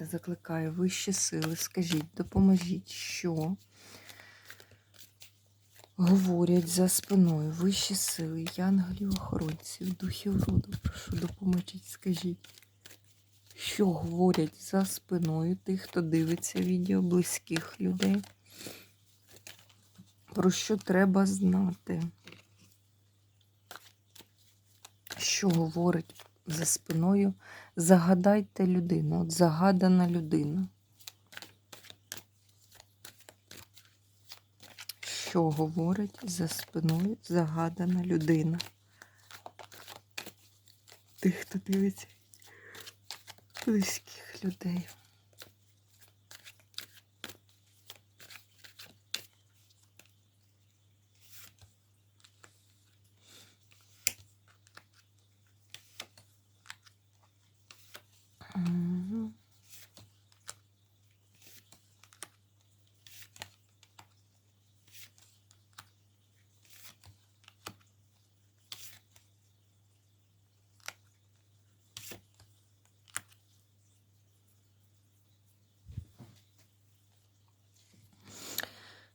Та закликаю вищі сили, скажіть, допоможіть, що говорять за спиною вищі сили, янголів, охоронців, духів роду. Прошу, допоможіть, скажіть, що говорять за спиною тих, хто дивиться відео близьких людей. Про що треба знати? Що говорить за спиною? Загадайте людину, от загадана людина. Що говорить за спиною загадана людина? Тих, хто дивиться близьких людей.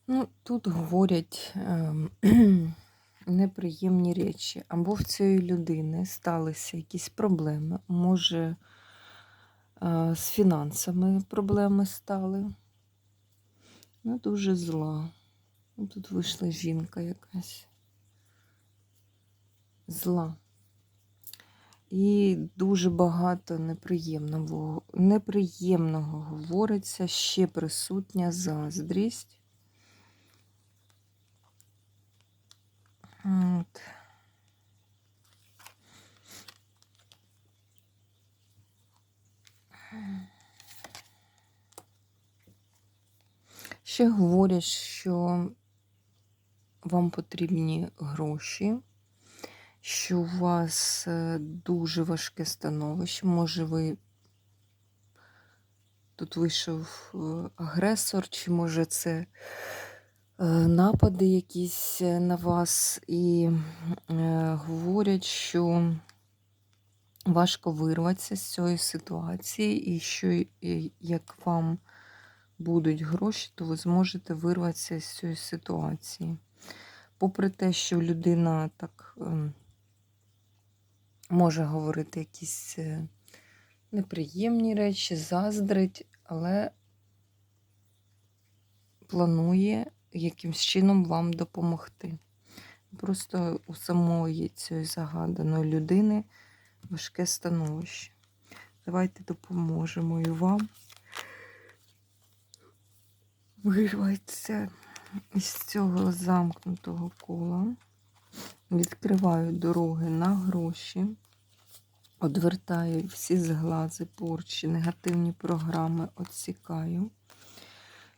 Ну, тут говорять ем, неприємні речі. Або в цієї людини сталися якісь проблеми. Може, з фінансами проблеми стали. Ну, дуже зла. Тут вийшла жінка якась. Зла. І дуже багато неприємного, неприємного говориться, ще присутня заздрість. От. Ще говорять, що вам потрібні гроші, що у вас е, дуже важке становище. Може, ви тут вийшов е, агресор, чи може це е, напади якісь на вас, і говорять, що важко вирватися з цієї ситуації, і що як вам будуть гроші, то ви зможете вирватися з цієї ситуації. Попри те, що людина так ем, може говорити якісь е, неприємні речі, заздрить, але планує якимсь чином вам допомогти. Просто у самої цієї загаданої людини важке становище. Давайте допоможемо і вам вирватися із цього замкнутого кола. Відкриваю дороги на гроші, одвертаю всі зглази, порчі, негативні програми відсікаю.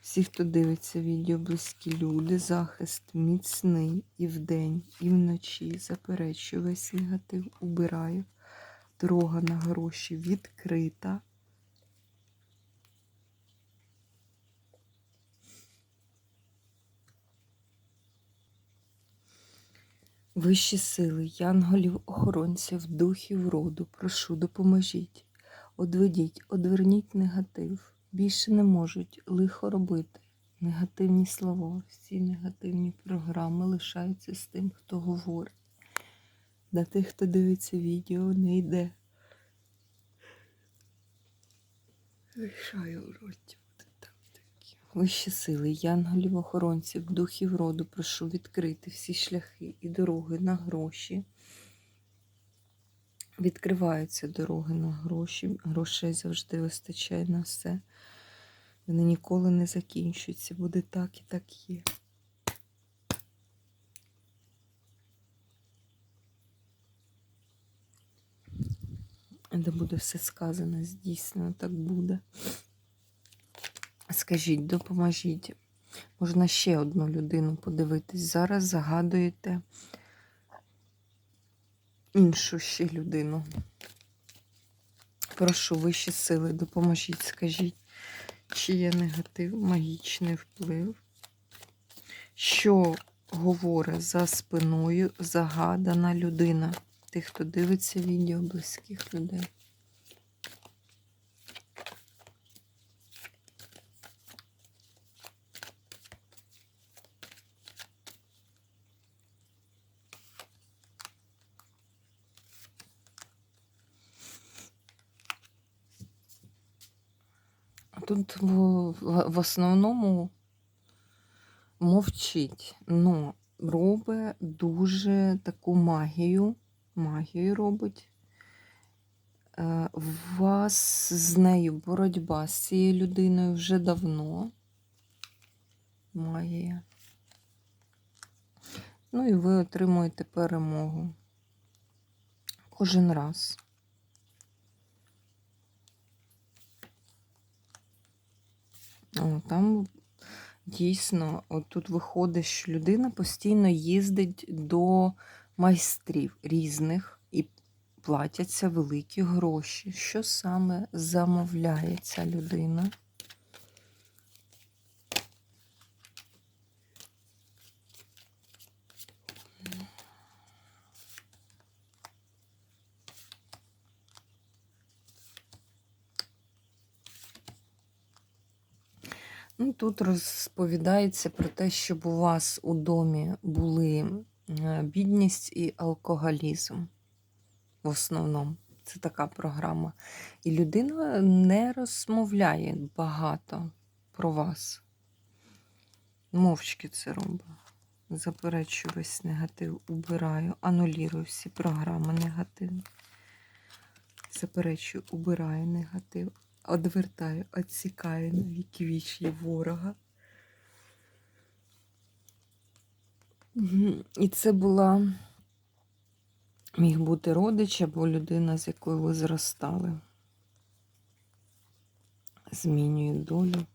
Всі, хто дивиться відео, близькі люди, захист міцний і вдень, і вночі. Заперечую весь негатив, убираю. Дорога на гроші відкрита. Вищі сили, янголів, охоронців, духів роду, прошу, допоможіть, одведіть, одверніть негатив. Більше не можуть лихо робити. Негативні слова, всі негативні програми лишаються з тим, хто говорить. До тих, хто дивиться відео, не йде. Лишаю в роті. буде там такі. Вищі сили, янголів, охоронців, духів роду, прошу відкрити всі шляхи і дороги на гроші. Відкриваються дороги на гроші. Грошей завжди вистачає на все. Вони ніколи не закінчуються. Буде так і так є. Де буде все сказане, здійснено, так буде. Скажіть, допоможіть. Можна ще одну людину подивитись. Зараз загадуєте іншу ще людину. Прошу вищі сили, допоможіть, скажіть, чи є негатив, магічний вплив, що говорить за спиною загадана людина. Тих, хто дивиться відео близьких людей. Тут в, основному мовчить, ну, робить дуже таку магію. Магію робить. Е, У вас з нею боротьба з цією людиною вже давно. Магія. Ну і ви отримуєте перемогу. Кожен раз. О, там дійсно, от тут виходить, що людина постійно їздить до майстрів різних і платяться великі гроші. Що саме замовляє ця людина? Ну, Тут розповідається про те, щоб у вас у домі були е, бідність і алкоголізм. В основному, це така програма. І людина не розмовляє багато про вас. Мовчки це робить. Заперечую весь негатив, убираю, анулірую всі програми негативні. Заперечую, убираю негатив одвертаю, відсікаю на віки ворога. І це була міг бути родич або людина, з якою ви зростали. Змінює долю.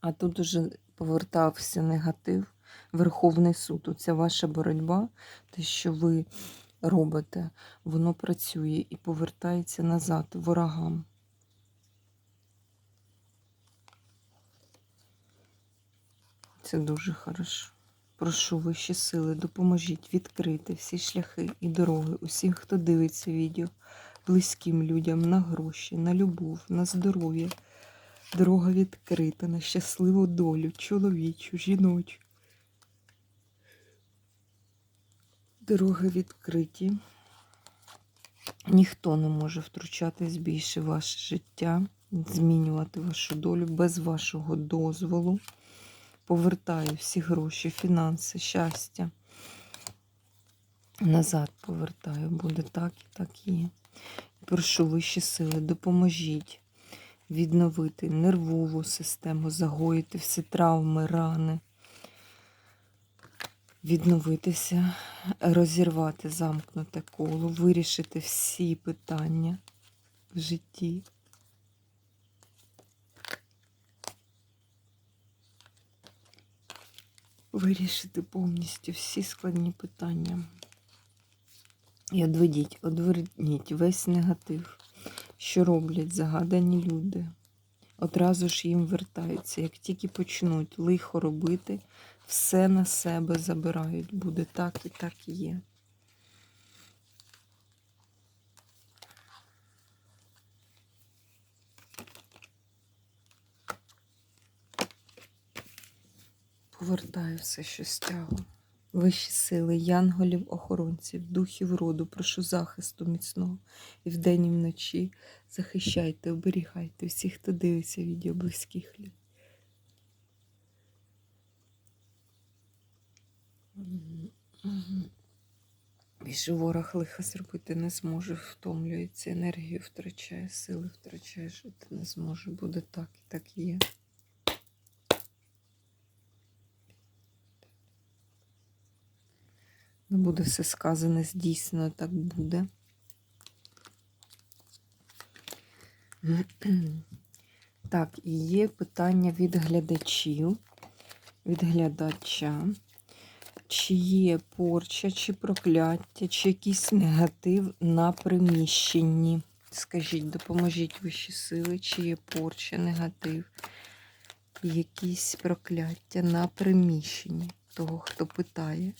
А тут уже повертався негатив, Верховний суд. Оця ваша боротьба, те, що ви робите, воно працює і повертається назад ворогам. Це дуже хорошо. Прошу вищі сили, допоможіть відкрити всі шляхи і дороги усіх, хто дивиться відео, близьким людям на гроші, на любов, на здоров'я. Дорога відкрита на щасливу долю, чоловічу, жіночу. Дороги відкриті. Ніхто не може втручатись більше в ваше життя, змінювати вашу долю без вашого дозволу повертаю всі гроші, фінанси, щастя. Назад повертаю, буде так і так є. Прошу вищі сили, допоможіть відновити нервову систему, загоїти всі травми, рани, відновитися, розірвати замкнуте коло, вирішити всі питання в житті. Вирішити повністю всі складні питання. І одведіть, одверніть весь негатив, що роблять загадані люди. Одразу ж їм вертаються. Як тільки почнуть лихо робити, все на себе забирають. Буде так і так і є. Повертаю все, що стягло. Вищі сили, янголів, охоронців, духів роду, прошу захисту міцного і вдень, і вночі. Захищайте, оберігайте всіх, хто дивиться відео близьких людей. Більше ворог лиха зробити не зможе, втомлюється, енергію втрачає, сили втрачає, жити не зможе. Буде так і так є. Буде все сказане, здійснено, так буде. Так, і є питання від глядачів, від глядача. Чи є порча, чи прокляття, чи якийсь негатив на приміщенні? Скажіть, допоможіть вищі сили, чи є порча, негатив, якісь прокляття на приміщенні того, хто питає.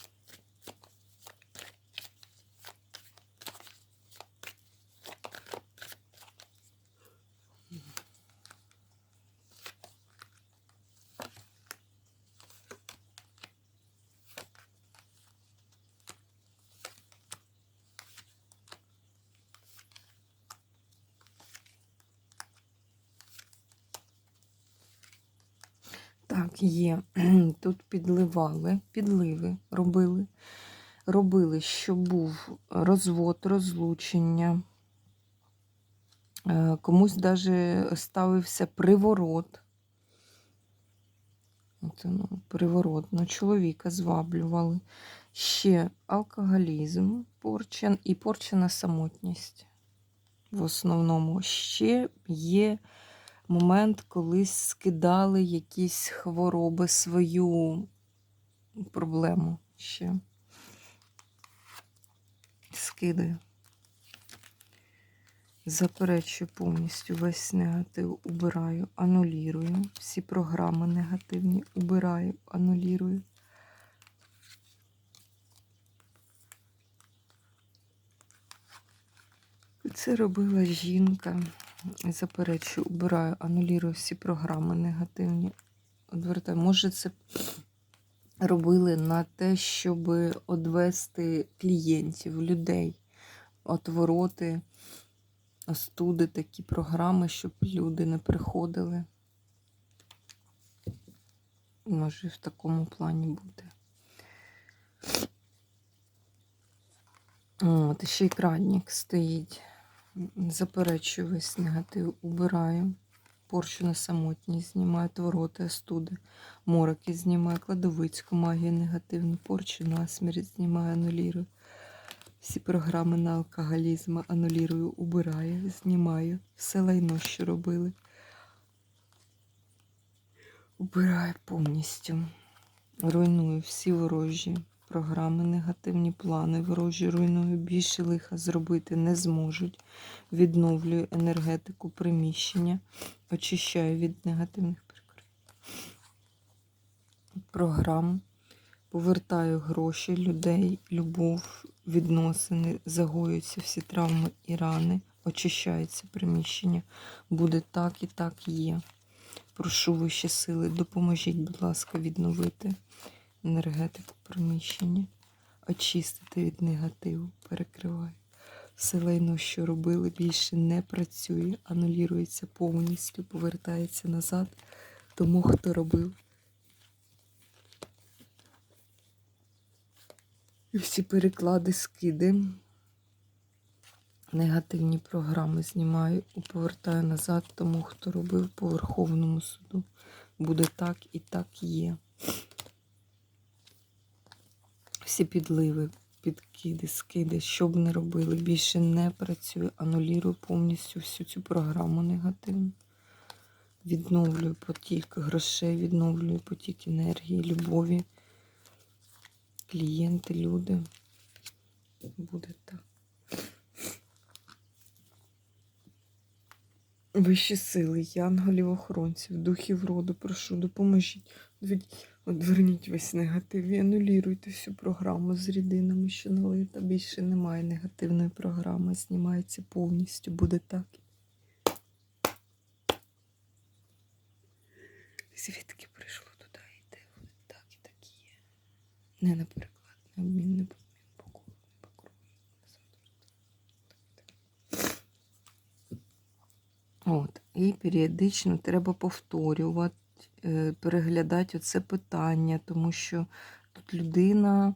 Так, є. Тут підливали, підливи робили. Робили, що був розвод, розлучення. Е, Комусь навіть ставився приворот. Оце, ну, приворот. Ну, чоловіка зваблювали. Ще алкоголізм, порча і порчена самотність. В основному ще є момент, коли скидали якісь хвороби, свою проблему ще. Скидаю. Заперечую повністю весь негатив, убираю, анулірую. Всі програми негативні убираю, анулірую. Це робила жінка. Заперечую, убираю, анулірую всі програми негативні. Одвертаю. Може, це робили на те, щоб одвести клієнтів, людей, отвороти, остуди, такі програми, щоб люди не приходили. Може, в такому плані бути. От, ще й крадник стоїть. Заперечую весь негатив, убираю. Порчу на самотність, знімаю твороти, остуди, мороки знімаю, кладовицьку магію негативну, порчу на смерть знімаю, анулірую. Всі програми на алкоголізм анулірую, убираю, знімаю. Все лайно, що робили. Убираю повністю. Руйную всі ворожі програми, негативні плани, ворожі руйную, більше лиха зробити не зможуть. Відновлюю енергетику приміщення, очищаю від негативних. Програм. Повертаю гроші, людей, любов, відносини, загоюються всі травми і рани, очищається приміщення. Буде так і так є. Прошу вищі сили, допоможіть, будь ласка, відновити енергетику приміщення, очистити від негативу, перекриваю. Все лайно, що робили, більше не працює, анулюється повністю, повертається назад тому, хто робив. І всі переклади, скиди, негативні програми знімаю і повертаю назад тому, хто робив по Верховному суду. Буде так і так є. Всі підливи, підкиди, скиди, що б не робили, більше не працюю, анулірую повністю всю цю програму негативну. Відновлюю потік грошей, відновлюю потік енергії, любові. Клієнти, люди. Буде так. Вищі сили, янголів, охоронців, духів роду, прошу, допоможіть. Одверніть весь негатив і анулюйте всю програму з рідинами, що налита. Більше немає негативної програми, знімається повністю, буде так. Звідки прийшло туди йде? Так і так є. Не на переклад, не обмін, не помін, покору, не покрою. От, і періодично треба повторювати, переглядати оце питання, тому що тут людина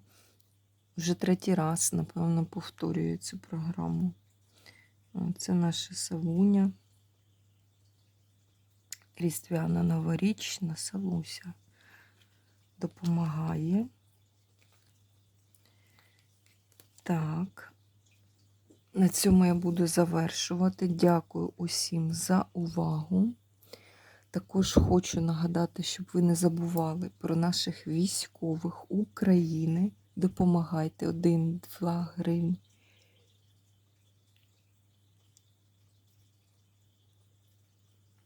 вже третій раз, напевно, повторює цю програму. Це наша Савуня. Різдвяна новорічна Савуся допомагає. Так. на цьому я буду завершувати. Дякую усім за увагу. Також хочу нагадати, щоб ви не забували про наших військових України. Допомагайте 1-2 гривень.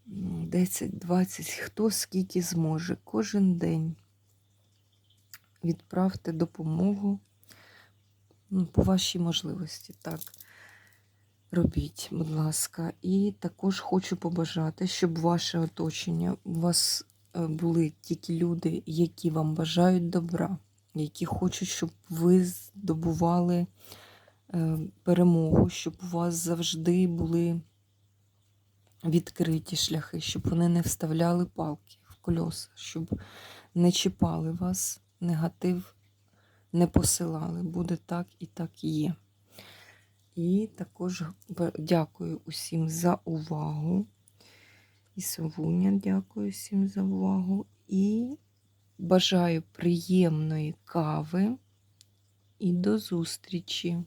М, 10-20, хто скільки зможе. Кожен день відправте допомогу по вашій можливості. Так, робіть, будь ласка. І також хочу побажати, щоб ваше оточення, у вас е, були тільки люди, які вам бажають добра, які хочуть, щоб ви здобували е, перемогу, щоб у вас завжди були відкриті шляхи, щоб вони не вставляли палки в кольоса, щоб не чіпали вас, негатив не посилали. Буде так і так і є. І також дякую усім за увагу. І Совуня, дякую всім за увагу. І бажаю приємної кави і до зустрічі!